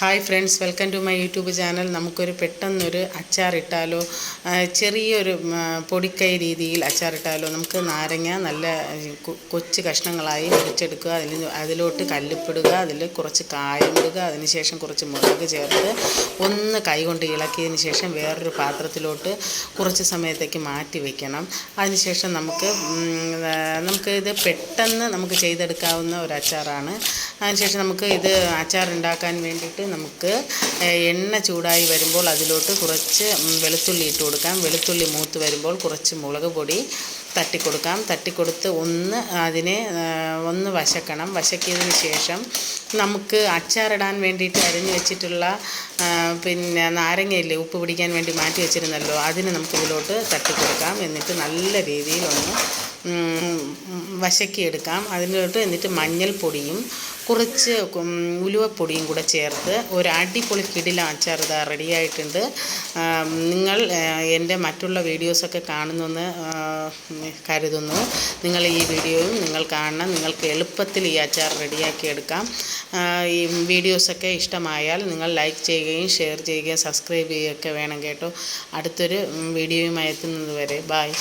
Hi friends welcome to my YouTube channel നമുക്കൊരു പെട്ടെന്നൊരു അച്ചാറിട്ടാലോ ചെറിയൊരു പൊടിക്കൈ രീതിയിൽ അച്ചാറിട്ടാലോ നമുക്ക് നാരങ്ങ നല്ല കൊച്ച് കഷ്ണങ്ങളായി മുറിച്ചെടുക്കുക. അതിൽ അതിലോട്ട് കല്ലുപ്പിടുക അതിൽ കുറച്ച് കായം ഇടുക അതിനുശേഷം കുറച്ച് മുളക് ചേർത്ത് ഒന്ന് കൈകൊണ്ട് ഇളക്കിയതിന് ശേഷം വേറൊരു പാത്രത്തിലോട്ട് കുറച്ച് സമയത്തേക്ക് മാറ്റി വെക്കണം. അതിനുശേഷം നമുക്ക് നമുക്ക് ഇത് പെട്ടെന്ന് നമുക്ക് ചെയ്തെടുക്കാവുന്ന ഒരു അച്ചാറാണ്. അതിനുശേഷം നമുക്ക് ഇത് അച്ചാർ ഉണ്ടാക്കാൻ വേണ്ടിയിട്ട് നമുക്ക് എണ്ണ ചൂടായി വരുമ്പോൾ അതിലോട്ട് കുറച്ച് വെളുത്തുള്ളി ഇട്ട് കൊടുക്കാം. വെളുത്തുള്ളി മൂത്ത് വരുമ്പോൾ കുറച്ച് മുളക് പൊടി തട്ടിക്കൊടുക്കാം. തട്ടിക്കൊടുത്ത് ഒന്ന് അതിനെ ഒന്ന് വശക്കണം. വശക്കിയതിന് ശേഷം നമുക്ക് അച്ചാറിടാൻ വേണ്ടിയിട്ട് അരിഞ്ഞു വെച്ചിട്ടുള്ള പിന്നെ നാരങ്ങയില്ലേ ഉപ്പ് പിടിക്കാൻ വേണ്ടി മാറ്റി വെച്ചിരുന്നല്ലോ അതിന് നമുക്ക് ഇതിലോട്ട് തട്ടിക്കൊടുക്കാം. എന്നിട്ട് നല്ല ഉം, വശക്കിയെടുക്കാം അതിലോട്ട് എന്നിട്ട് മഞ്ഞൾപ്പൊടിയും കുറച്ച് ഉലുവപ്പൊടിയും കൂടെ ചേർത്ത് ഒരു അടിപൊളി കിടില അച്ചാർ ഇതാ റെഡിയായിട്ടുണ്ട് നിങ്ങൾ എന്റെ മറ്റുള്ള വീഡിയോസൊക്കെ കാണുന്നെന്ന് കരുതുന്നു. നിങ്ങൾ ഈ വീഡിയോയും നിങ്ങൾ കാണണം. നിങ്ങൾക്ക് എളുപ്പത്തിൽ ഈ അച്ചാർ റെഡിയാക്കിയെടുക്കാം ഈ വീഡിയോസൊക്കെ ഇഷ്ടമായാൽ നിങ്ങൾ ലൈക്ക് ചെയ്യുകയും ഷെയർ ചെയ്യുകയും സബ്സ്ക്രൈബ് ചെയ്യുകയൊക്കെ വേണം കേട്ടോ. അടുത്തൊരു വീഡിയോയുമായി എത്തുന്നത് വരെ. ബായ്